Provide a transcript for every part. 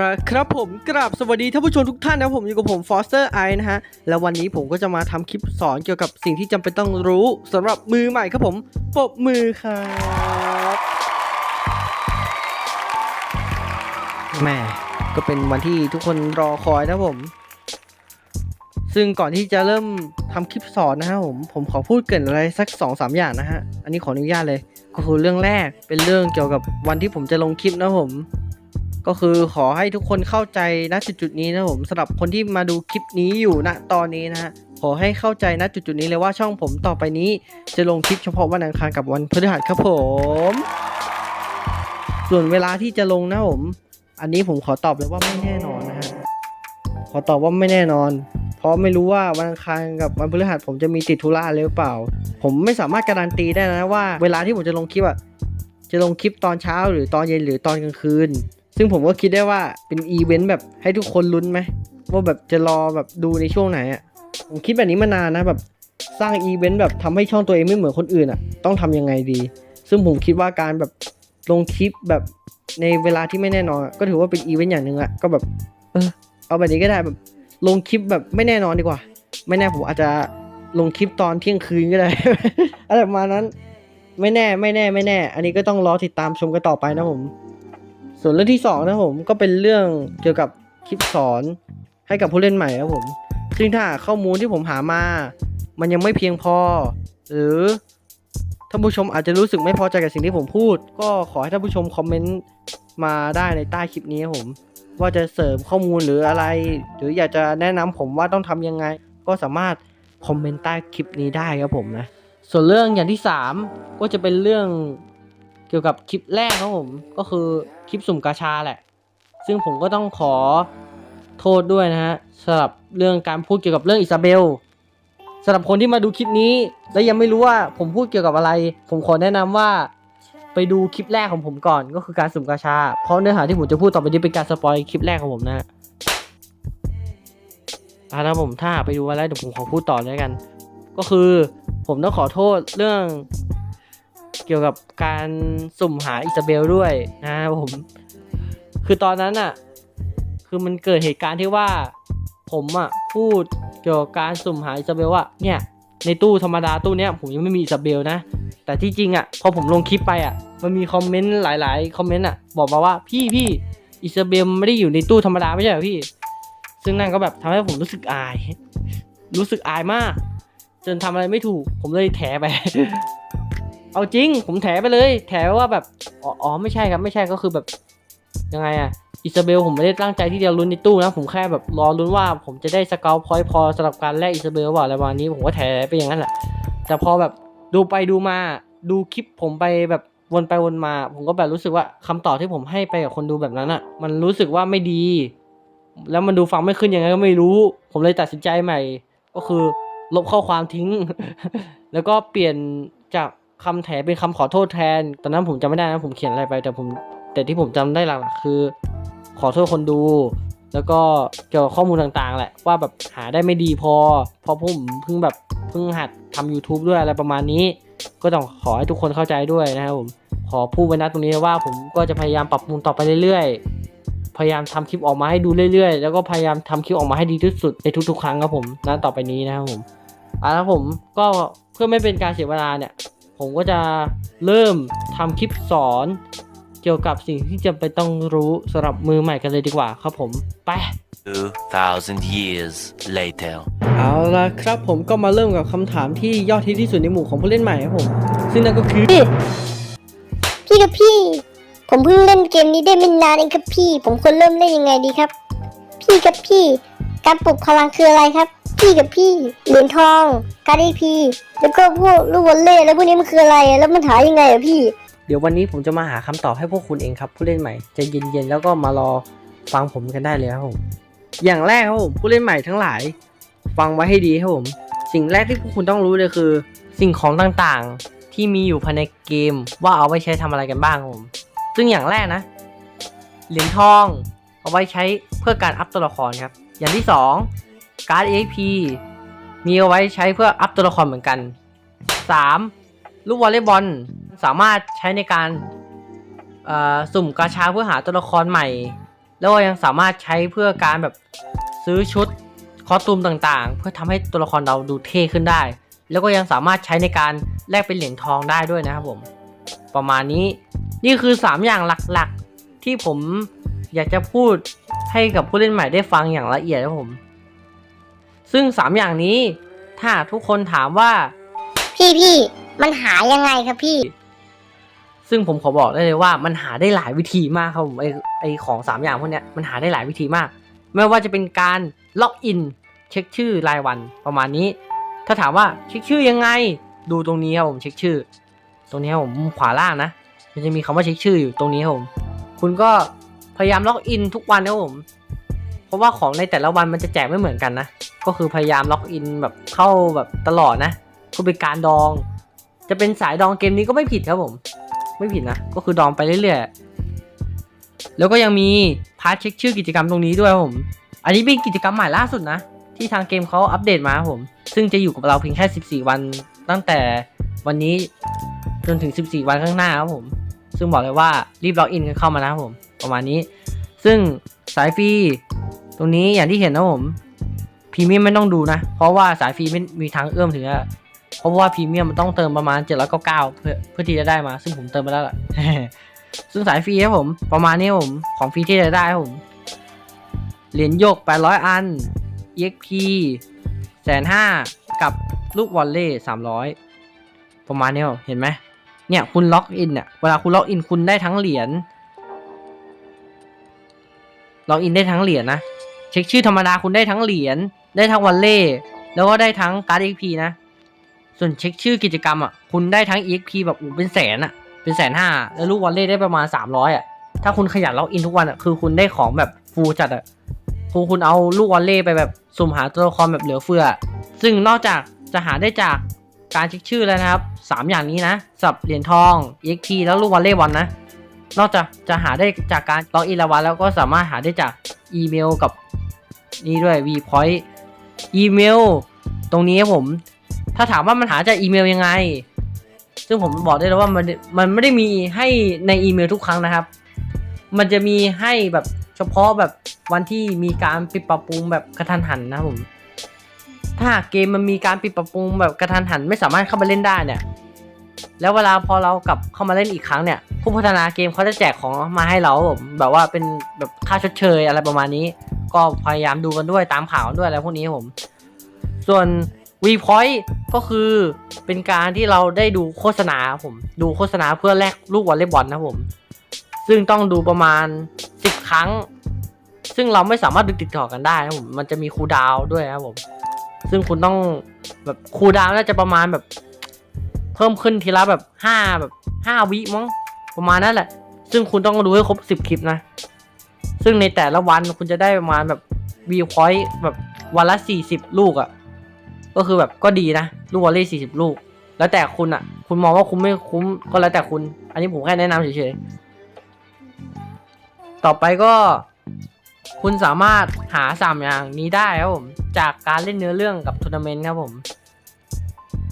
ละครับผมกราบสวัสดีท่านผู้ชมทุกท่านนะผมอยู่กับผมฟอสเตอร์ไอนะฮะ แล้ววันนี้ผมก็จะมาทำคลิปสอนเกี่ยวกับสิ่งที่จำเป็นต้องรู้สำหรับมือใหม่ครับผมปบมือครับแหม่ก็เป็นวันที่ทุกคนรอคอยนะผม ซึ่งก่อนที่จะเริ่มทำคลิปสอนนะครับผมผมขอพูดเกินอะไรสัก2อสอย่างนะฮะ อันนี้ขออนุญาตเลย ก็คือเรื่องแรกเป็นเรื่องเกี่ยวกับวันที่ผมจะลงคลิปนะผม ก็คือขอให้ทุกคนเข้าใจณจุดจุดนี้นะผมสำหรับคนที่มาดูคลิปนี้อยู่ณตอนนี้นะฮะขอให้เข้าใจณจุดจุดนี้เลยว่าช่องผมต่อไปนี้ จะลงคลิปเฉพาะวันอังคารกับวันพฤหัสครับผม ส่วนเวลาที่จะลงนะผม อันนี้ผมขอตอบเลยว่าไม่แน่นอนนะฮะขอตอบว่าไม่แน่นอน เพราะไม่รู้ว่าวันอังคารกับวันพฤหัสผมจะมีติดธุระหรือเปล่า ผมไม่สามารถการันตีได้นะว่า เวลาที่ผมจะลงคลิปอะจะลงคลิปตอนเช้าหรือตอนเย็นหรือตอนกลางคืน ซึ่งผมก็คิดได้ว่าเป็นอีเวนต์แบบให้ทุกคนลุ้นไหมว่าแบบจะรอแบบดูในช่วงไหนอะผมคิดแบบนี้มานานนะแบบสร้างอีเวนต์แบบทำให้ช่องตัวเองไม่เหมือนคนอื่นอะต้องทำยังไงดี ซึ่งผมคิดว่าการแบบลงคลิปแบบในเวลาที่ไม่แน่นอน ก็ถือว่าเป็นอีเวนต์อย่างหนึ่งอะก็แบบเออเอาแบบนี้ก็ได้แบบลงคลิปแบบไม่แน่นอนดีกว่า ไม่แน่ผมอาจจะลงคลิปตอนเที่ยงคืนก็ได้อะไรประมาณนั้น ไม่แน่ไม่แน่ไม่แน่ อันนี้ก็ต้องรอติดตามชมกันต่อไปนะผม ส่วนเรื่องที่สองนะผมก็เป็นเรื่องเกี่ยวกับคลิปสอนให้กับผู้เล่นใหม่ครับผม ซึ่งถ้าข้อมูลที่ผมหามา มันยังไม่เพียงพอ หรือท่านผู้ชมอาจจะรู้สึกไม่พอใจกับสิ่งที่ผมพูด ก็ขอให้ท่านผู้ชมคอมเมนต์มาได้ในใต้คลิปนี้ครับผม ว่าจะเสริมข้อมูลหรืออะไร หรืออยากจะแนะนำผมว่าต้องทำยังไง ก็สามารถคอมเมนต์ใต้คลิปนี้ได้ครับผมนะ ส่วนเรื่องอย่างที่สามก็จะเป็นเรื่อง กี่ยวกับคลิปแรกครับผมก็คือคลิปสุ่มกาชาแหละ ซึ่งผมก็ต้องขอโทษด้วยนะฮะสำหรับเรื่องการพูดเกี่ยวกับเรื่องอิซาเบลสำหรับคนที่มาดูคลิปนี้ และยังไม่รู้ว่าผมพูดเกี่ยวกับอะไร ผมขอแนะนำว่าไปดูคลิปแรกของผมก่อนก็คือการสุ่มกาชา เพราะเนื้อหาที่ผมจะพูดต่อไปนี้เป็นการสปอยคลิปแรกของผมนะฮะอ่านะผมถ้าไปดูมาแล้วเดี๋ยวผมขอพูดต่อเลยกัน ก็คือผมต้องขอโทษเรื่อง เกี่ยวกับการสุ่มหาอิซาเบลด้วยนะครับผม คือตอนนั้นอะคือมันเกิดเหตุการณ์ที่ว่า ผมอะพูดเกี่ยวกับการสุ่มหาอิซาเบลว่าเนี่ยในตู้ธรรมดาตู้เนี้ยผมยังไม่มีอิซาเบลนะ แต่ที่จริงอะพอผมลงคลิปไปอะมันมีคอมเมนต์หลาย ๆ คอมเมนต์อะบอกมาว่าพี่พี่อิซาเบลไม่ได้อยู่ในตู้ธรรมดาไม่ใช่เหรอพี่ ซึ่งนั่นก็แบบทำให้ผมรู้สึกอาย รู้สึกอายมาก จนทำอะไรไม่ถูก ผมเลยแถไป เอาจริง ผมแถไปเลย แถว่าแบบ อ๋อไม่ใช่ครับ ไม่ใช่ก็คือแบบ ยังไงอะอิซาเบลผมไม่ได้ตั้งใจที่จะลุ้นในตู้นะ ผมแค่แบบรอลุ้นว่าผมจะได้สเกลพอยต์พอสำหรับการแลกอิซาเบลว่าอะไรประมาณนี้ ผมก็แถไปอย่างนั้นแหละ แต่พอแบบดูไปดูมาดูคลิปผมไปแบบวนไปวนมา ผมก็แบบรู้สึกว่าคำตอบที่ผมให้ไปกับคนดูแบบนั้นอะมันรู้สึกว่าไม่ดี แล้วมันดูฟังไม่ขึ้นยังไงก็ไม่รู้ ผมเลยตัดสินใจใหม่ ก็คือ ลบข้อความทิ้ง แล้วก็เปลี่ยนจาก คำแถเป็นคำขอโทษแทน ตอนนั้นผมจำไม่ได้นะผมเขียนอะไรไป แต่ผมแต่ที่ผมจำได้หลักๆคือ ขอโทษคนดู แล้วก็เกี่ยวกับข้อมูลต่างๆ แหละว่าแบบหาได้ไม่ดีพอเพราะผมเพิ่งแบบเพิ่งหัดทำ YouTube ด้วยอะไรประมาณนี้ ก็ต้องขอให้ทุกคนเข้าใจด้วยนะครับผมขอพูดไว้นะตรงนี้ว่าผมก็จะพยายามปรับปรุงต่อไปเรื่อยๆ พยายามทำคลิปออกมาให้ดูเรื่อยๆ แล้วก็พยายามทำคลิปออกมาให้ดีที่สุดในทุกๆ ครั้งครับผมนะต่อไปนี้นะครับผมอะแล้วผมก็เพื่อไม่เป็นการเสียเวลาเนี่ย ผมก็จะเริ่มทำคลิปสอนเกี่ยวกับสิ่งที่จำเป็นต้องรู้สำหรับมือใหม่กันเลยดีกว่าครับผม ไป 2,000 years later. เอาละครับผมก็มาเริ่มกับคำถามที่ยอดฮิตที่สุดในหมู่ของผู้เล่นใหม่ครับผม ซึ่งนั่นก็คือ พี่กับพี่ ผมเพิ่งเล่นเกมนี้ได้ไม่นานเองครับพี่ ผมควรเริ่มเล่นยังไงดีครับ พี่กับพี่ การปลุกพลังคืออะไรครับ พี่กับพี่ เหรียญทอง การดีพี แล้วก็พวกลูกวอลเล่แล้วพวกนี้มันคืออะไรอะแล้วมันหายังไงอะพี่ เดี๋ยววันนี้ผมจะมาหาคำตอบให้พวกคุณเองครับ ผู้เล่นใหม่ใจะเย็นๆแล้วก็มารอฟังผมกันได้เลยครับผมอย่างแรกครับผมผู้เล่นใหม่ทั้งหลาย ฟังไว้ให้ดีครับผม สิ่งแรกที่พวกคุณต้องรู้เลยคือ สิ่งของต่างๆที่มีอยู่ภายในเกม ว่าเอาไว้ใช้ทำอะไรกันบ้างครับผม ซึ่งอย่างแรกนะ เหรียญทอง เอาไว้ใช้เพื่อการอัพตัวละครครับ อย่างที่สอง การ์ด AP มีเอาไว้ใช้เพื่ออัพตัวละครเหมือนกัน 3. ลูกวอลเลย์บอลสามารถใช้ในการสุ่มกาชาเพื่อหาตัวละครใหม่ แล้วก็ยังสามารถใช้เพื่อการแบบซื้อชุดคอสตูมต่างๆ เพื่อทำให้ตัวละครเราดูเท่ขึ้นได้ แล้วก็ยังสามารถใช้ในการแลกเป็นเหรียญทองได้ด้วยนะครับผม ประมาณนี้นี่คือ 3 อย่างหลักๆ ที่ผมอยากจะพูดให้กับผู้เล่นใหม่ได้ฟังอย่างละเอียดนะครับผม ซึ่ง 3 อย่างนี้ ถ้าทุกคนถามว่า พี่พี่มันหายังไงครับพี่ ซึ่งผมขอบอกได้เลยว่ามันหาได้หลายวิธีมากครับผมไอไอของ 3 อย่างพวกเนี้ยมันหาได้หลายวิธีมาก ไม่ว่าจะเป็นการล็อกอินเช็คชื่อรายวันประมาณนี้ ถ้าถามว่าเช็คชื่อยังไง ดูตรงนี้ครับผมเช็คชื่อ ตรงนี้ครับผมมุมขวาล่างนะมันจะมีคำว่าเช็คชื่ออยู่ตรงนี้ครับผมคุณก็พยายามล็อกอินทุกวันนะครับผมเพ ราะว่าของในแต่ละวันมันจะแจกไม่เหมือนกันนะ ก็คือพยายามล็อกอินแบบเข้าแบบตลอดนะ ก็เป็นการดอง จะเป็นสายดองเกมนี้ก็ไม่ผิดครับผม ไม่ผิดนะ ก็คือดองไปเรื่อยๆ แล้วก็ยังมีพาร์ทเช็คชื่อกิจกรรมตรงนี้ด้วยผม อันนี้เป็นกิจกรรมใหม่ล่าสุดนะ ที่ทางเกมเขาอัปเดตมาผม ซึ่งจะอยู่กับเราเพียงแค่ 14 วัน ตั้งแต่วันนี้จนถึง 14 วันข้างหน้าครับผม ซึ่งบอกเลยว่ารีบล็อกอินกันเข้ามานะครับผม ประมาณนี้ ซึ่งสายฟรี รงนี้อย่างที่เห็นนะผมพรีเมียมไม่ต้องดูนะ เพราะว่าสายฟรีไม่มีทางเอื้อมถึงอะเพราะว่าพรีเมียมมันต้องเติมประมาณ 799 เพื่อเพื่อที่จะได้มา ซึ่งผมเติมไปแล้วล่ะซึ่งสายฟรีครับผมประมาณนี้ผมของฟรีที่จะได้ครับผมเหรียญโยก 800 อัน EXP แสนห้ากับลูกวอลเล่300ประมาณนี้เห็นไหมเนี่ยคุณล็อกอินเนี่ยเวลาคุณล็อกอินคุณได้ทั้งเหรียญล็อกอินได้ทั้งเหรียญนะ เช็คชื่อธรรมดาคุณได้ทั้งเหรียญได้ทั้งวอลเล่แล้วก็ได้ทั้งการ์ด EXP นะ ส่วนเช็คชื่อกิจกรรมอะคุณได้ทั้ง EXP แบบอู้เป็นแสนอะ เป็นแสนห้าแล้วลูกวอลเล่ได้ประมาณ300อะถ้าคุณขยันล็อกอินทุกวันอะคือคุณได้ของแบบฟูลจัดอะคือคุณเอาลูกวอลเล่ไปแบบสุ่มหาตัวละครแบบเหลือเฟือ ซึ่งนอกจากจะหาได้จากการเช็คชื่อแล้วนะครับ 3 อย่างนี้นะสับเหรียญทอง EXP แล้วลูกวอลเล่บอลนะ นอกจากจะหาได้จากการล็อกอินละวันแล้วก็สามารถหาได้จากอีเมลกับ นี่ด้วย V Point อีเมล ตรงนี้ครับผม ถ้าถามว่ามันหาจากอีเมลยังไง ซึ่งผมบอกได้เลยว่ามันมันไม่ได้มีให้ในอีเมลทุกครั้งนะครับ มันจะมีให้แบบเฉพาะแบบวันที่มีการปิดปรับปรุงแบบกระทันหันนะผม ถ้าเกมมันมีการปิดปรับปรุงแบบกระทันหัน ไม่สามารถเข้ามาเล่นได้เนี่ย แล้วเวลาพอเรากลับเข้ามาเล่นอีกครั้งเนี่ย ผู้พัฒนาเกมเขาจะแจกของมาให้เราผมแบบว่าเป็นแบบค่าชดเชยอะไรประมาณนี้ ก็พยายามดูกันด้วยตามข่าวด้วยอะไรพวกนี้ครับผม ส่วน V Point ก็คือเป็นการที่เราได้ดูโฆษณาครับผม ดูโฆษณาเพื่อแลกลูกวอลเลย์บอลนะครับผม ซึ่งต้องดูประมาณ 10 ครั้ง ซึ่งเราไม่สามารถดูติดต่อกันได้นะครับผมมันจะมีคูดาวด้วยนะครับผม ซึ่งคุณต้องแบบคูดาวน่าจะประมาณแบบ เพิ่มขึ้นทีละแบบห้าแบบห้าวิมั้งประมาณนั้นแหละ ซึ่งคุณต้องดูให้ครบสิบคลิปนะ ซึ่งในแต่ละวันคุณจะได้ประมาณแบบวีพอยต์แบบวันละสี่สิบลูกอะ่ะ ก็คือแบบก็ดีนะ ลูกวอลเลย์สี่สิบลูก แล้วแต่คุณอะ่ะ คุณมองว่าคุ้มไม่คุ้มก็แล้วแต่คุณ อันนี้ผมแค่แนะนำเฉยๆ ต่อไปก็ คุณสามารถหาสามอย่างนี้ได้ครับผม จากการเล่นเนื้อเรื่องกับทัวร์นาเมนต์ครับผม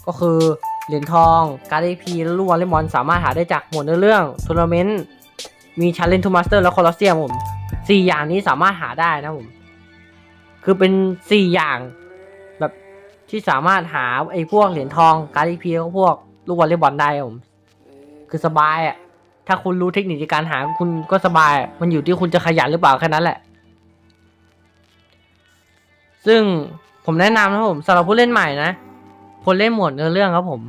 ก็คือเหรียญทอง การ์ดเอพีและลูกวอลเลย์บอลสามารถหาได้จากหมวดเนื้อเรื่องทัวร์นาเมนต์มีชันเลนทูมาสเตอร์และคอลอสเซียมผม สี่อย่างนี้สามารถหาได้นะผม คือเป็นสี่อย่าง แบบที่สามารถหาไอ้พวกเหรียญทองการ์ดเพีแล้วพวกลูกวอลเลย์บอลได้ผม คือสบายอะ ถ้าคุณรู้เทคนิคในการหาคุณก็สบาย มันอยู่ที่คุณจะขยันหรือเปล่าแค่นั้นแหละ ซึ่งผมแนะนำนะผมสำหรับผู้เล่นใหม่นะคนเล่นหมดเนื้อเรื่องครับผม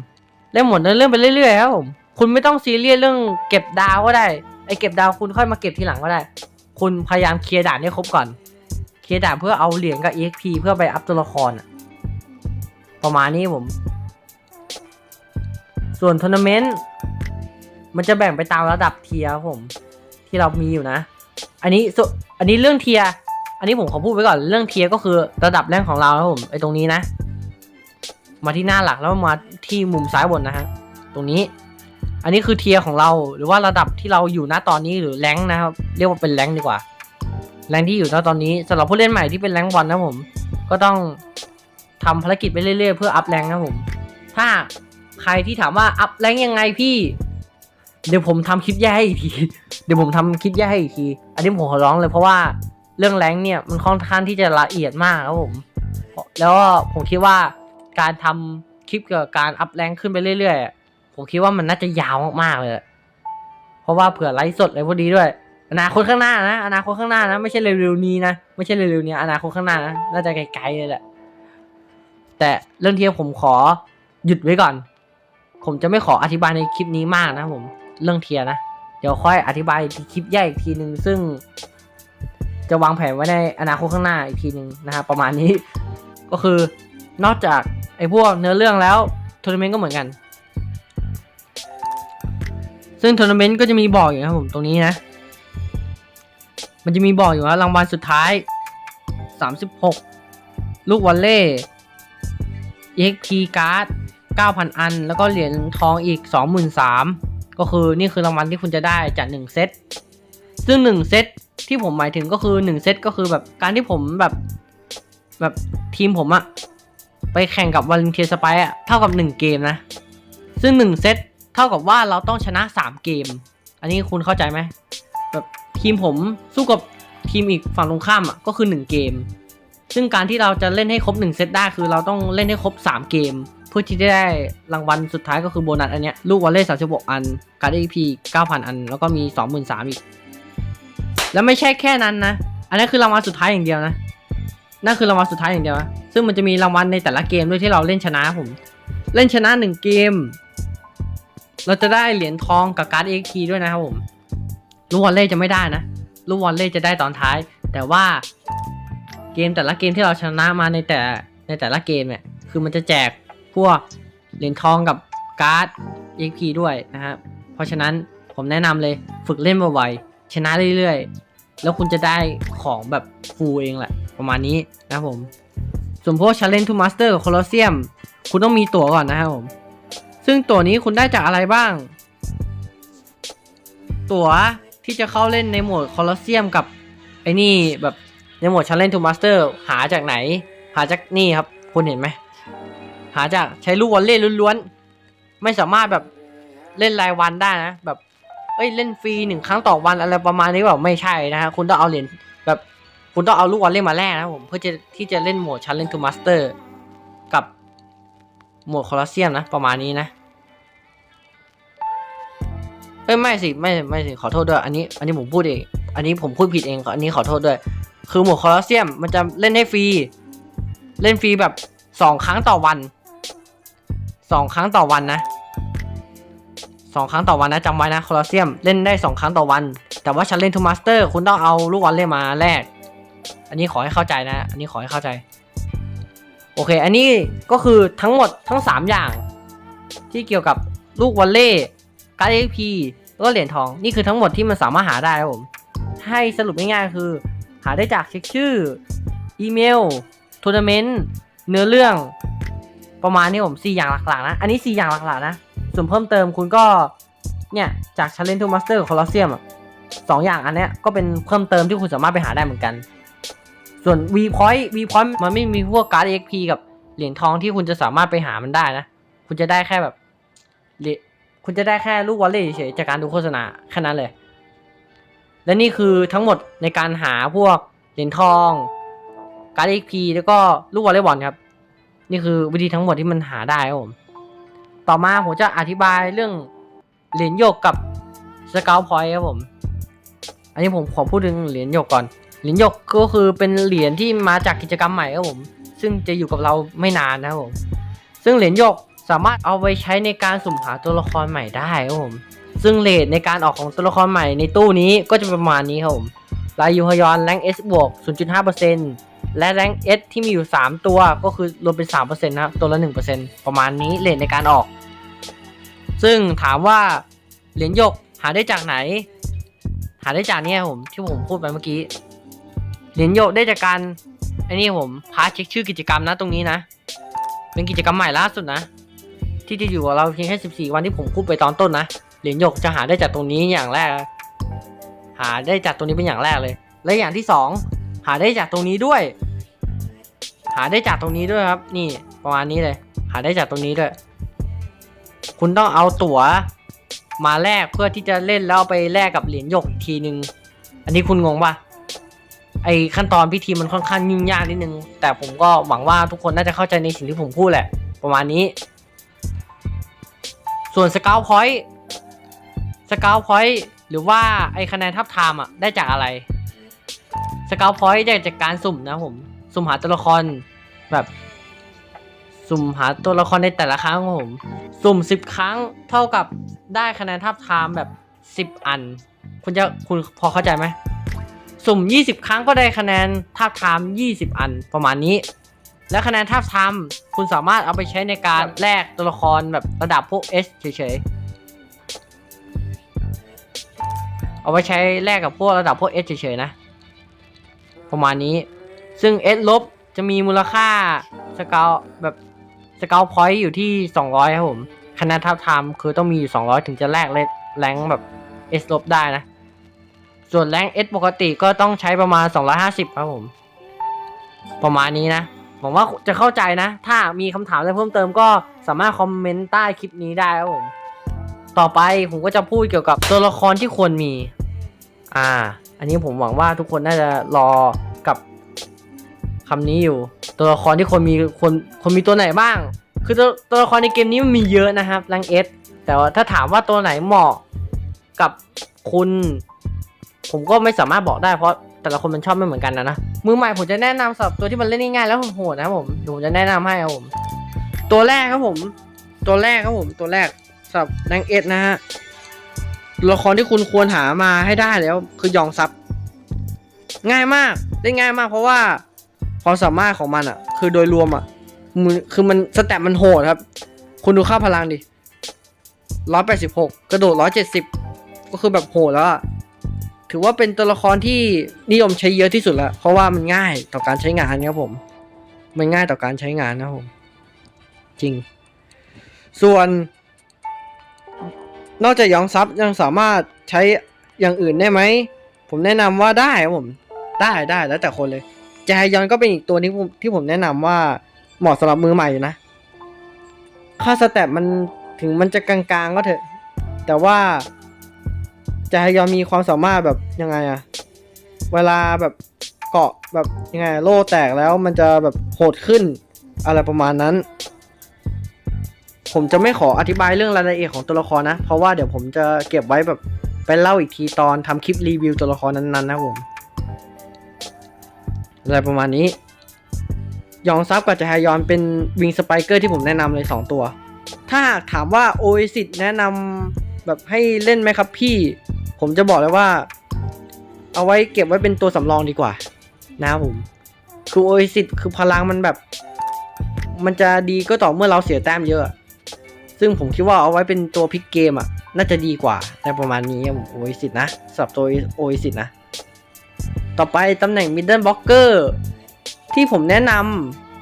เล่นหมดเนื้อเรื่องไปเรื่อยๆครับผม คุณไม่ต้องซีเรียสเรื่องเก็บดาวก็ได้ ไอเก็บดาวคุณค่อยมาเก็บทีหลังก็ได้ คุณพยายามเคลียร์ด่านให้ครบก่อน เคลียร์ด่านเพื่อเอาเหรียญกับ EXP เพื่อไปอัพตัวละครประมาณนี้ผม ส่วนทัวร์นาเมนต์มันจะแบ่งไปตามระดับเทียร์ผม ที่เรามีอยู่นะ อันนี้สอันนี้เรื่องเทียร์อันนี้ผมขอพูดไว้ก่อนเรื่องเทียร์ก็คือระดับแรกของเราครับผมไอตรงนี้นะ มาที่หน้าหลักแล้วมาที่มุมซ้ายบนนะฮะตรงนี้ อันนี้คือเทียร์ของเราหรือว่าระดับที่เราอยู่ณตอนนี้หรือแรงนะครับเรียกว่าเป็นแรงดีกว่า แรงที่อยู่ณตอนนี้สำหรับผู้เล่นใหม่ที่เป็นแรงบอลนะผม ก็ต้องทำภารกิจไปเรื่อยๆเพื่ออัพแรงนะผม ถ้าใครที่ถามว่าอัพแรงยังไงพี่ เดี๋ยวผมทำคลิปแยกให้อีกที เดี๋ยวผมทำคลิปแยกให้อีกที อันนี้ผมขอร้องเลยเพราะว่าเรื่องแรงเนี่ยมันค่อนข้างที่จะละเอียดมากครับผม แล้วผมคิดว่าการทำคลิปเกี่ยวกับการอัพแรงขึ้นไปเรื่อยๆ ผมคิดว่ามันน่าจะยาวมากๆเลย เพราะว่าเผื่อไลฟ์สดอะไรพวกนี้ด้วย อนาคตข้างหน้านะ อนาคตข้างหน้านะ ไม่ใช่เร็วๆนี้นะ ไม่ใช่เร็วๆนี้ อนาคตข้างหน้านะ น่าจะไกลๆเลยแหละ แต่เรื่องที่ผมขอหยุดไว้ก่อน ผมจะไม่ขออธิบายในคลิปนี้มากนะผม เรื่องเทียร์นะ เดี๋ยวค่อยอธิบายคลิปแยกอีกทีหนึ่งซึ่ง จะวางแผนไว้ในอนาคตข้างหน้าอีกทีหนึ่งนะครับประมาณนี้ ก็คือนอกจากไอ้พวกเนื้อเรื่องแล้วทัวร์นาเมนต์ก็เหมือนกัน ซึ่งทัวร์นาเมนต์ก็จะมีบอกอยู่นะครับผมตรงนี้นะ มันจะมีบอกอยู่ว่ารางวัลสุดท้าย 36 ลูกวอลเล่ EXP การ์ด9,000 อัน แล้วก็เหรียญทองอีก 23,000ก็คือนี่คือรางวัลที่คุณจะได้จาก1เซต ซึ่ง 1 เซตที่ผมหมายถึงก็คือ 1 เซตก็คือแบบการที่ผมแบบแบบทีมผมอะไปแข่งกับวาเลนเทียสไปอะเท่ากับ 1 เกมนะ ซึ่ง 1 เซต เท่ากับว่าเราต้องชนะ 3 เกม อันนี้คุณเข้าใจไหมแบบทีมผมสู้กับทีมอีกฝั่งตรงข้ามอะก็คือ 1 เกม ซึ่งการที่เราจะเล่นให้ครบ 1 เซตได้คือเราต้องเล่นให้ครบ 3 เกม เพื่อที่จะได้รางวัลสุดท้ายก็คือโบนัสอันเนี้ยลูกวอลเล่36อัน การ์ด EP 9,000อัน แล้วก็มี23,000อีก แล้วไม่ใช่แค่นั้นนะ อันนั้คือรางวัลสุดท้ายอย่างเดียวนะนั่นคือรางวัลสุดท้ายอย่างเดียวนะซึ่งมันจะมีรางวัลในแต่ละเกมด้วยที่เราเล่นชนะผม เล่นชนะ 1 เกม เราจะได้เหรียญทองกับการ์ด EXP ด้วยนะครับผมลูกวอลเล่จะไม่ได้นะลูกวอลเล่จะได้ตอนท้าย แต่ว่าเกมแต่ละเกมที่เราชนะมาในแต่ในแต่ละเกมเนี่ยคือมันจะแจกพวกเหรียญทองกับการ์ด EXP ด้วยนะครับเพราะฉะนั้นผมแนะนำเลยฝึกเล่นบ่อยๆชนะเรื่อยๆ แล้วคุณจะได้ของแบบฟูลเองแหละ ประมาณนี้นะครับผม ส่วนพวก Challenge to Master กับ Colosseum คุณต้องมีตั๋วก่อนนะครับผม ซึ่งตั๋วนี้คุณได้จากอะไรบ้าง ตั๋วที่จะเข้าเล่นในโหมดคอลอสเซียมกับไอ้นี่แบบในโหมด Challenge to Master หาจากไหน หาจากนี่ครับ คุณเห็นไหม หาจากใช้ลูกวอลเล่ล้วนๆ ไม่สามารถแบบเล่นรายวันได้นะ แบบเอ้ยเล่นฟรีหนึ่งครั้งต่อวันอะไรประมาณนี้แบบไม่ใช่นะฮะคุณต้องเอาเหรียญแบบคุณต้องเอาลูกวอลเล่มาแลกนะผมเพื่อจะที่จะเล่นโหมด Challenge to Master กับโหมวดคอลอสเซียมนะประมาณนี้นะเอ้ยไม่สิไม่ไม่สิขอโทษด้วยอันนี้ อันนี้ผมพูดเองอันนี้ผมพูดผิดเองอันนี้ขอโทษด้วย คือหมวดคอลอสเซียมมันจะเล่นให้ฟรีเล่นฟรีแบบสองครั้งต่อวันสองครั้งต่อวันนะสองครั้งต่อวันนะจำไว้นะคอลอสเซียมเล่นได้สองครั้งต่อวัน แต่ว่าชันเล่นทูมาสเตอร์คุณต้องเอาลูกวอลเล่มาแลกอันนี้ขอให้เข้าใจนะ อันนี้ขอให้เข้าใจ โอเค อันนี้ก็คือทั้งหมดทั้งสามอย่าง ที่เกี่ยวกับลูกวอลเล่การ์ด XP แล้วก็เหรียญทอง นี่คือทั้งหมดที่มันสามารถหาได้ครับผม ให้สรุปง่ายๆคือ หาได้จากเช็คชื่อ อีเมลทัวร์นาเมนต์เนื้อเรื่องประมาณนี้ผมสี่อย่างหลักๆนะ อันนี้สี่อย่างหลักๆนะ ส่วนเพิ่มเติมคุณก็ เนี่ย จาก Challenge to Master กับ Colosseum สองอย่างอันเนี้ยก็เป็นเพิ่มเติมที่คุณสามารถไปหาได้เหมือนกัน ส่วน V Point V Point มันไม่มีพวกการ์ด XP กับเหรียญทองที่คุณจะสามารถไปหามันได้นะ คุณจะได้แค่แบบเหรียญคุณจะได้แค่ลูกวอลเล่เฉยจากการดูโฆษณาแค่นั้นเลย และนี่คือทั้งหมดในการหาพวกเหรียญทอง การ์ดเอ็กพีแล้วก็ลูกวอลเลย์บอลครับ นี่คือวิธีทั้งหมดที่มันหาได้ครับผม ต่อมาผมจะอธิบายเรื่องเหรียญหยกกับสเกลพอยต์ครับผม อันนี้ผมขอพูดถึงเหรียญหยกก่อน เหรียญหยกก็คือเป็นเหรียญที่มาจากกิจกรรมใหม่ครับผม ซึ่งจะอยู่กับเราไม่นานนะครับผม ซึ่งเหรียญหยกสามารถเอาไปใช้ในการสุ่มหาตัวละครใหม่ได้ครับผม ซึ่งเลทในการออกของตัวละครใหม่ในตู้นี้ก็จะประมาณนี้ครับผมลายยูฮยอนแรงเอสบวก 0.5%และแรงเอสที่มีอยู่ 3 ตัวก็คือรวมเป็น 3%นะครับตัวละ 1%ประมาณนี้เลทในการออก ซึ่งถามว่าเหรียญหยกหาได้จากไหน หาได้จากเนี่ยครับผมที่ผมพูดไปเมื่อกี้ เหรียญหยกได้จากการไอ้นี่ผมพาเช็คชื่อกิจกรรมนะตรงนี้นะ เป็นกิจกรรมใหม่ล่าสุดนะ ที่จะอยู่กับเราเพียงแค่14 วันที่ผมพูดไปตอนต้นนะ เหรียญหยกจะหาได้จากตรงนี้อย่างแรก หาได้จากตรงนี้เป็นอย่างแรกเลย และอย่างที่สองหาได้จากตรงนี้ด้วย หาได้จากตรงนี้ด้วยครับ นี่ประมาณนี้เลย หาได้จากตรงนี้ด้วย คุณต้องเอาตั๋วมาแลกเพื่อที่จะเล่นแล้วไปแลกกับเหรียญหยกอีกทีนึง อันนี้คุณงงปะ ไอขั้นตอนพิธีมันค่อนข้างยุ่งยากนิดนึง แต่ผมก็หวังว่าทุกคนน่าจะเข้าใจในสิ่งที่ผมพูดแหละ ประมาณนี้ ส่วนสกาวพอยต์สกาวพอยต์หรือว่าไอคะแนนทับไทม์อะได้จากอะไรสกาวพอยต์ได้จากการสุ่มนะผม สุ่มหาตัวละครแบบสุ่มหาตัวละครในแต่ละครั้งครับผม สุ่มสิบครั้งเท่ากับได้คะแนนทับไทม์แบบสิบอัน คุณจะคุณพอเข้าใจไหม สุ่ม 20 ครั้งก็ได้คะแนนทับไทม์20 อันประมาณนี้ และคะแนนทับไทม์คุณสามารถเอาไปใช้ในการแลกตัวละครแบบระดับพวก S เฉยๆ เอาไปใช้แลกกับพวกระดับพวก S เฉยๆนะ ประมาณนี้ ซึ่ง S ลบจะมีมูลค่าสเกลแบบสเกลพอยต์อยู่ที่ 200 ครับผม คะแนนทับไทม์คือต้องมีอยู่ 200 ถึงจะแลกเลแรงแบบ S ลบได้นะ ส่วนแรง S ปกติก็ต้องใช้ประมาณ 250 ครับผม ประมาณนี้นะหวังว่าจะเข้าใจนะ ถ้ามีคำถามอะไรเพิ่มเติมก็สามารถคอมเมนต์ใต้คลิปนี้ได้ครับผม ต่อไปผมก็จะพูดเกี่ยวกับตัวละครที่ควรมี อ่า อันนี้ผมหวังว่าทุกคนน่าจะรอกับคำนี้อยู่ ตัวละครที่ควรมีควรควรมีตัวไหนบ้าง คือตัวตัวละครในเกมนี้มันมีเยอะนะครับแรง S แต่ว่าถ้าถามว่าตัวไหนเหมาะกับคุณ ผมก็ไม่สามารถบอกได้เพราะแต่ละคนมันชอบไม่เหมือนกันนะนะมือใหม่ผมจะแนะนำสำหรับตัวที่มันเล่นง่ายๆแล้วโหดนะครับผมเดี๋ยวผมจะแนะนำให้ครับผม ตัวแรกครับผม ตัวแรกครับผม ตัวแรกสำหรับแรงเอ็ดนะฮะตัวละครที่คุณควรหามาให้ได้แล้ว คือยองซับง่ายมากเล่นง่ายมาก เพราะว่าความสามารถของมันอะ คือโดยรวมอะมือคือมันสแตทมันโหดครับ คุณดูค่าพลังดิร้อยแปดสิบหกกระโดดร้อยเจ็ดสิบก็คือแบบโหดแล้วอะ ถือว่าเป็นตัวละครที่นิยมใช้เยอะที่สุดละเพราะว่ามันง่ายต่อการใช้งานครับผม มันง่ายต่อการใช้งานนะครับผม จริง ส่วน นอกจากยองซับยังสามารถใช้อย่างอื่นได้ไหม ผมแนะนำว่าได้ครับผม ได้ได้แล้วแต่คนเลยแจยอนก็เป็นอีกตัวที่ที่ผมแนะนำว่าเหมาะสำหรับมือใหม่อยู่นะค่าสแตทมันถึงมันจะกลางๆก็เถอะ แต่ว่า จะยอมมีความสามารถแบบยังไงอะเวลาแบบเกาะแบบยังไง โล่แตกแล้วมันจะแบบโหดขึ้น อะไรประมาณนั้น ผมจะไม่ขออธิบายเรื่องรายละเอียดของตัวละครนะ เพราะว่าเดี๋ยวผมจะเก็บไว้แบบไปเล่าอีกทีตอนทำคลิปรีวิวตัวละครนั้นๆนะผมอะไรประมาณนี้ ยองซับกับจฮยอนเป็นวิงสไปเกอร์ที่ผมแนะนำเลย 2 ตัว ถ้าหากถามว่าโอเอซิแนะนำแบบให้เล่นไหมครับพี่ ผมจะบอกเลยว่า เอาไว้เก็บไว้เป็นตัวสำรองดีกว่า นะครับผม คือโอซิคือพลังมันแบบ มันจะดีก็ต่อเมื่อเราเสียแต้มเยอะ ซึ่งผมคิดว่าเอาไว้เป็นตัวพลิกเกมอะ น่าจะดีกว่าในประมาณนี้ผมโอซินะสำหรับตัวโอซินะ ต่อไปตำแหน่ง middle blocker ที่ผมแนะน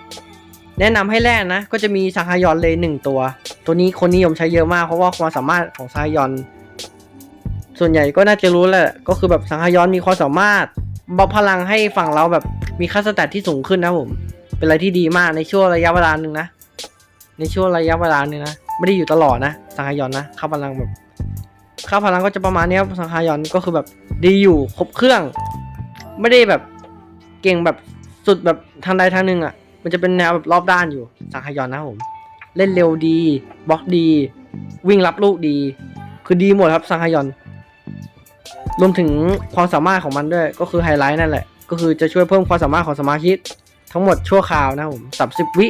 ำแนะนำให้แรกนะ ก็จะมีซาฮายอนเลยหนึ่งตัว ตัวนี้คนนิยมใช้เยอะมากเพราะว่าความสามารถของซาฮายอน ส่วนใหญ่ก็น่าจะรู้แหละ ก็คือแบบซาฮาย้อนมีความสามารถบพลังให้ฝั่งเราแบบมีค่าสแตทที่สูงขึ้นนะผม เป็นอะไรที่ดีมากในช่วงระยะเวลาหนึ่งนะ ในช่วงระยะเวลาหนึ่งนะ ไม่ได้อยู่ตลอดนะซาฮาย้อนนะค่าพลังแบบค่าพลังก็จะประมาณนี้ครับซาฮายอนก็คือแบบดีอยู่ครบเครื่อง ไม่ได้แบบเก่งแบบสุดแบบทางใดทางหนึ่งอะ มันจะเป็นแนวแบบรอบด้านอยู่สังขย้อนนะผม เล่นเร็วดีบล็อกดี วิ่งรับลูกดี คือดีหมดครับสังขย้อน รวมถึงความสามารถของมันด้วย ก็คือไฮไลท์นั่นแหละ ก็คือจะช่วยเพิ่มความสามารถของสมาชิกทั้งหมดชั่วคราวนะผมสามสิบวิ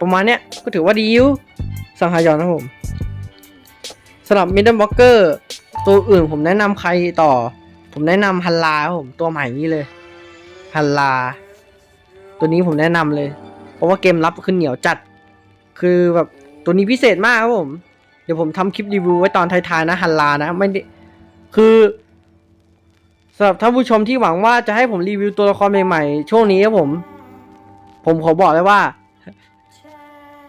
ประมาณเนี้ยก็ถือว่าดีอยู่สังขยอนนะผมสำหรับมิดเดิลบล็อกเกอร์ตัวอื่นผมแนะนำใครต่อ ผมแนะนำฮันลาครับผมตัวใหม่นี้เลยฮันลา ตัวนี้ผมแนะนำเลย เพราะว่าเกมรับขึ้นเหนียวจัด คือแบบตัวนี้พิเศษมากครับผม เดี๋ยวผมทำคลิปรีวิวไว้ตอนท้ายๆนะฮันลานะไม่คือำหรับท่านผู้ชมที่หวังว่าจะให้ผมรีวิวตัวละครใหม่ๆ ช่วงนี้ครับผม ผมขอบอกเลยว่า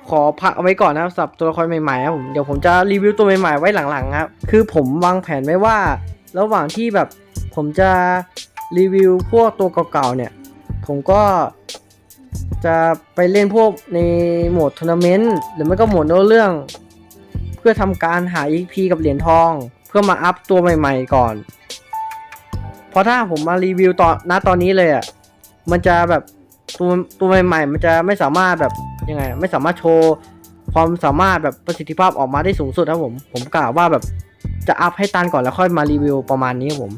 ขอพักเอาไว้ก่อนนะครับสำหรับตัวละครใหม่ๆครับผมเดี๋ยวผมจะรีวิวตัวใหม่ๆไว้หลังๆครับคือผมวางแผนไว้ว่า ระหว่างที่แบบผมจะรีวิวพวกตัวเก่าๆเนี่ย ผมก็จะไปเล่นพวกในโหมดทัวร์นาเมนต์หรือไม่ก็โหมดเนื้อเรื่อง เพื่อทำการหา EP กับเหรียญทอง เพื่อมาอัพตัวใหม่ ๆ ก่อน เพราะถ้าผมมารีวิวตอนณตอนนี้เลยอะ่ะมันจะแบบตัวตัวใหม่ๆมันจะไม่สามารถแบบยังไง ไม่สามารถโชว์ความสามารถแบบประสิทธิภาพออกมาได้สูงสุดครับผมผมกล่าวว่าแบบจะอัพให้ตันก่อนแล้วค่อยมารีวิวประมาณนี้ครับผม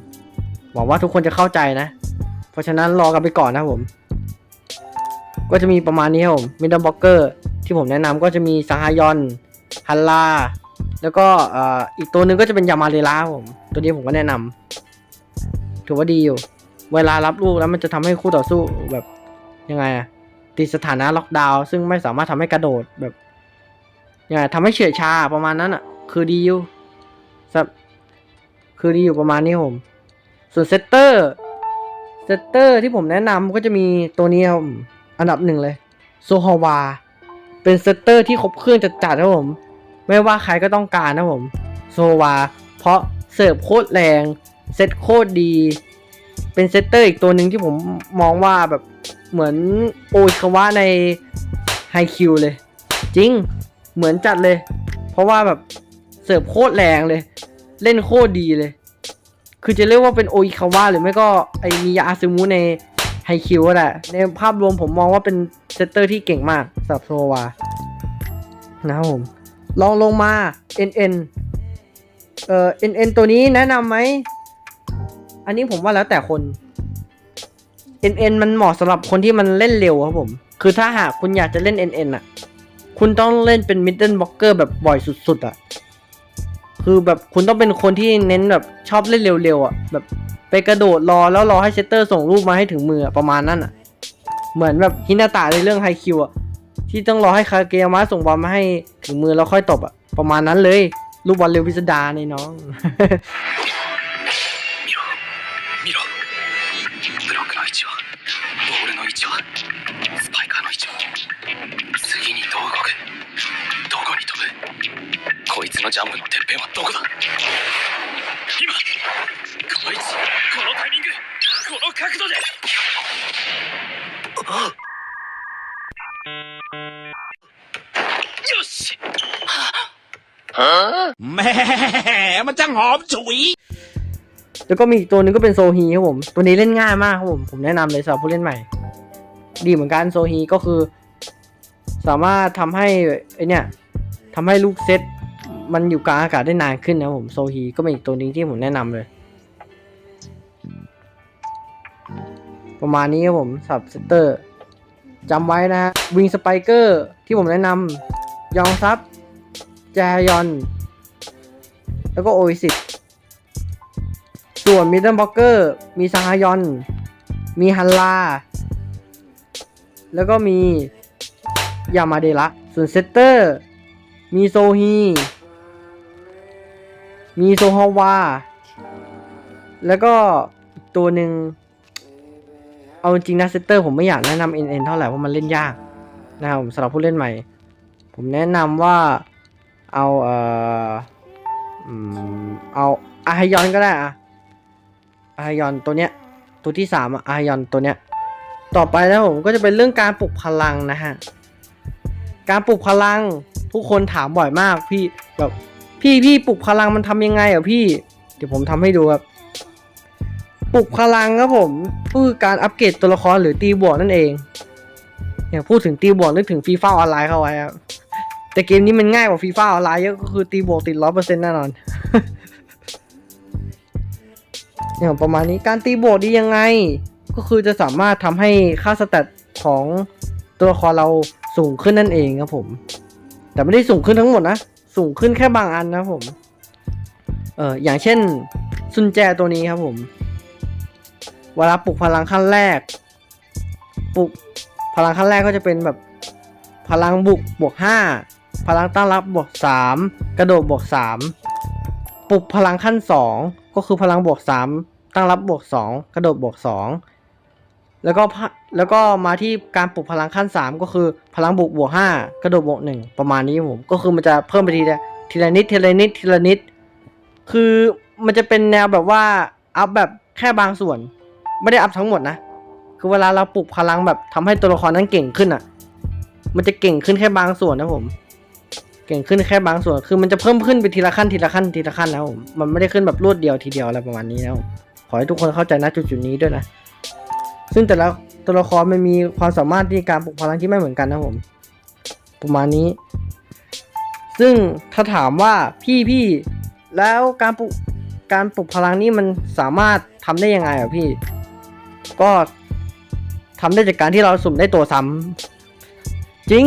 หวังว่าทุกคนจะเข้าใจนะ เพราะฉะนั้นรอกันไปก่อนนะครับผม ก็จะมีประมาณนี้ครับผมมิดเดิลบล็อกเกอร์ที่ผมแนะนำก็จะมีซังฮายอนฮันลาแล้วก็อีกตัวหนึ่งก็จะเป็นยามาเรล่าครับผม ตัวนี้ผมก็แนะนำ ถือว่าดีอยู่ เวลารับลูกแล้วมันจะทำให้คู่ต่อสู้แบบยังไงอะติดสถานะล็อกดาวน์ซึ่งไม่สามารถทำให้กระโดดแบบยังไงทำให้เฉื่อยชาประมาณนั้นอะคือดีอยู่สับคือดีอยู่ประมาณนี้ผม ส่วนเซตเตอร์เซตเตอร์ที่ผมแนะนำก็จะมีตัวนี้ครับอันดับหนึ่งเลยโซฮาวาเป็นเซตเตอร์ที่ครบเครื่องจัดๆครับผม ไม่ว่าใครก็ต้องการนะผมโซวาเพราะเสิร์ฟโคตรแรง เซตโคตรดี เป็นเซตเตอร์อีกตัวหนึ่งที่ผมมองว่าแบบเหมือนโอชาวะในไฮคิวเลย จริงเหมือนจัดเลย เพราะว่าแบบเสิร์ฟโคตรแรงเลย เล่นโคตรดีเลย คือจะเรียกว่าเป็นโออิคาวะหรือไม่ก็ไอมิยาอาซึมุในไฮคิวก็ได้ในภาพรวมผมมองว่าเป็นเซตเตอร์ที่เก่งมากสำหรับโซวานะครับผมลองลงมา NN เอ่อ NN ตัวนี้แนะนำไหม อันนี้ผมว่าแล้วแต่คน NN มันเหมาะสำหรับคนที่มันเล่นเร็วครับผม คือถ้าหากคุณอยากจะเล่น NN อะ คุณต้องเล่นเป็น middle blocker แบบบ่อยสุดๆอะ คือแบบคุณต้องเป็นคนที่เน้นแบบชอบเล่นเร็วๆอะ แบบไปกระโดดรอแล้วรอให้เซตเตอร์ส่งรูปมาให้ถึงมืออประมาณนั้นอะ เหมือนแบบฮินาตะในเรื่องไฮคิวอะ ที่ต้องรอให้คาเกยามะส่งบอลมาให้ถึงมือแล้วค่อยตบอะ ประมาณนั้นเลย ลูกบอลเร็วพิสดารในน้อง のジャンプのてっぺんはどこだ今この位置このタイミングこの角度でよし แหม่มันจังหอมฉุย แล้วก็มีอีกตัวหนึงก็เป็นโซฮีครับผม ตัวนี้เล่นง่ายมากครับผม ผมแนะนำเลยสำหรับผู้เล่นใหม่ ดีเหมือนกันโซฮีก็คือ สามารถทำให้ไอเนี่ยทำให้ลูกเซต มันอยู่กลางอากาศได้นานขึ้นนะผมโซฮีก็เป็นอีกตัวหนึงที่ผมแนะนำเลย ประมาณนี้ครับผมสับเซตเตอร์จำไว้นะฮะวิงสไปเกอร์ที่ผมแนะนำยองซับแจยอน แล้วก็โออิสิส่วนมิดเดิลบล็อกเกอร์มีซาฮายอน มีฮันลา แล้วก็มียามาเดระส่วนเซตเตอร์ มีโซฮี มีโซฮาวา แล้วก็ตัวหนึ่งเอาจริงนะเซตเตอร์ผมไม่อยากแนะนำ NN เอ็นเท่าไหร่เพราะมันเล่นยากนะครับผมสำหรับผู้เล่นใหม่ ผมแนะนำว่าเอาเอ่ออืมเอาอาฮยอนก็ได้อะอายอนตัวเนี้ยตัวที่สามอะอายอนตัวเนี้ยต่อไปแล้วผมก็จะเป็นเรื่องการปลุกพลังนะฮะ การปลุกพลังทุกคนถามบ่อยมากพี่แบบ พี่พี่ปลุกพลังมันทำยังไงอะพี่ เดี๋ยวผมทำให้ดูครับ ปลุกพลังครับผมก็คือการอัปเกรดตัวละครหรือตีบวกนั่นเองเนี่ยพูดถึงตีบวกนึกถึงฟีฟ่าออนไลน์เข้าไว้ครับแต่เกมนี้มันง่ายกว่าฟีฟ่าออนไลน์เยอะก็คือตีบวกติดร้อยเปอร์เซ็นต์แน่นอนอย่างประมาณนี้การตีบวกดียังไง ก็คือจะสามารถทำให้ค่าสแตทของตัวละครเราสูงขึ้นนั่นเองครับผม แต่ไม่ได้สูงขึ้นทั้งหมดนะ สูงขึ้นแค่บางอันนะผม เอออย่างเช่นซุนแจตัวนี้ครับผม เวลาปลุกพลังขั้นแรก ปลุกพลังขั้นแรกก็จะเป็นแบบ พลังบุกบวกห้าพลังตั้งรับบวกสามกระโดดบวกสามปลุกพลังขั้น2ก็คือพลังบวก3ตั้งรับบวก2กระโดดบวก2 แล้วก็แล้วก็มาที่การปลุกพลังขั้น 3 ก็คือพลังบวกบวก5กระโดดบวก1ประมาณนี้ผมก็คือมันจะเพิ่มไปทีละทีละนิดทีละนิดทีละนิด คือมันจะเป็นแนวแบบว่าอัพแบบแค่บางส่วน ไม่ได้อัพทั้งหมดนะ คือเวลาเราปลุกพลังแบบทำให้ตัวละครนั้นเก่งขึ้นอะ มันจะเก่งขึ้นแค่บางส่วนนะผม เก่งขึ้นแค่บางส่วน คือมันจะเพิ่มขึ้นไปทีละขั้นทีละขั้นทีละขั้นนะครับผมมันไม่ได้ขึ้นแบบรวดเดียวทีเดียวอะไรประมาณนี้นะครับผมขอให้ทุกคนเข้าใจนะจุดจุดๆนี้ด้วยนะ ซึ่งแต่ละตัวละครมันมีความสามารถที่การปลุกพลังที่ไม่เหมือนกันนะผมประมาณนี้ ซึ่งถ้าถามว่าพี่พี่แล้วการปลุกการปลุกพลังนี่มันสามารถทำได้ยังไงอะพี่ ก็ทำได้จากการที่เราสุ่มได้ตัวซ้ำจริง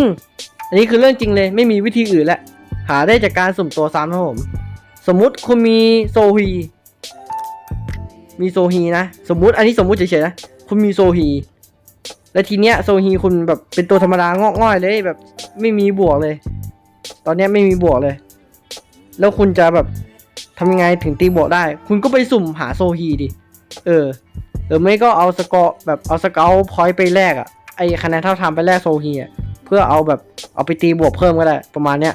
อันนี้คือเรื่องจริงเลย ไม่มีวิธีอื่นแล้วหาได้จากการสุ่มตัวซ้ำครับผม สมมุติคุณมีโซฮี มีโซฮีนะ สมมุติอันนี้สมมุติเฉยๆนะ คุณมีโซฮี แล้วทีเนี้ยโซฮีคุณแบบเป็นตัวธรรมดางอกง่อยเลยแบบไม่มีบวกเลย ตอนเนี้ยไม่มีบวกเลย แล้วคุณจะแบบทำยังไงถึงตีบวกได้ คุณก็ไปสุ่มหาโซฮีดิ เออ หรือไม่ก็เอาสกอร์แบบเอาสเกลพอยต์ไปแลกอะไอคะแนนเท่าทำไปแลกโซฮีอะเพื่อเอาแบบเอาไปตีบวกเพิ่มก็ได้ประมาณเนี้ย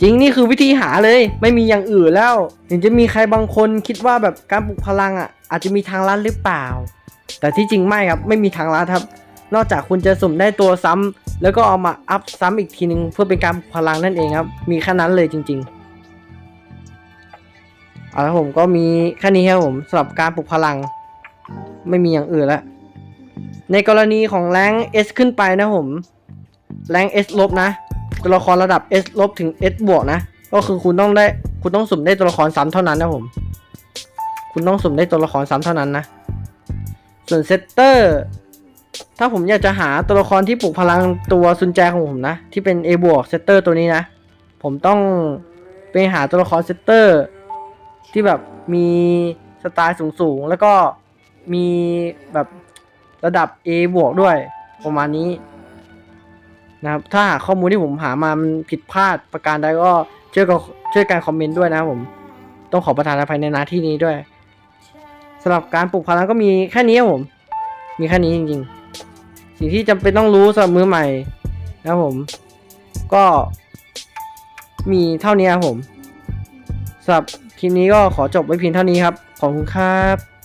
จริงนี่คือวิธีหาเลยไม่มีอย่างอื่นแล้ว ถึงจะมีใครบางคนคิดว่าแบบการปลุกพลังอะอาจจะมีทางลัดหรือเปล่า แต่ที่จริงไม่ครับ ไม่มีทางลัดครับ นอกจากคุณจะสุ่มได้ตัวซ้ำแล้วก็เอามาอัพซ้ำอีกทีนึงเพื่อเป็นการพลังนั่นเองครับ มีแค่นั้นเลยจริง ๆ เอาละผมก็มีแค่นี้ครับผมสำหรับการปลุกพลัง ไม่มีอย่างอื่นล้วในกรณีของแรง S ขึ้นไปนะผมแรง S ลบนะ ตัวละครระดับ S ลบถึง S บวกนะ ก็คือคุณต้องได้คุณต้องสุ่มได้ตัวละครซ้ำเท่านั้นนะผม คุณต้องสุ่มได้ตัวละครซ้ำเท่านั้นนะ ส่วนเซตเตอร์ ถ้าผมอยากจะหาตัวละครที่ปลุกพลังตัวซุนแจของผมนะ ที่เป็น A บวกเซตเตอร์ตัวนี้นะ ผมต้องไปหาตัวละครเซตเตอร์ ที่แบบมีสไตล์สูงๆ แล้วก็มีแบบระดับ A บวกด้วยประมาณนี้นะครับถ้าหากข้อมูลที่ผมหามามันผิดพลาดประการใดก็ช่วยกันช่วยกันคอมเมนต์ด้วยนะครับผม ต้องขอประทานอภัยในหน้าที่นี้ด้วย สำหรับการปลูกพลังก็มีแค่นี้ครับผม มีแค่นี้จริงๆ สิ่งที่จำเป็นต้องรู้สำหรับมือใหม่นะครับผม ก็มีเท่านี้ครับผมสำหรับคลิปนี้ก็ขอจบไว้เพียงเท่านี้ครับ ขอบคุณครับ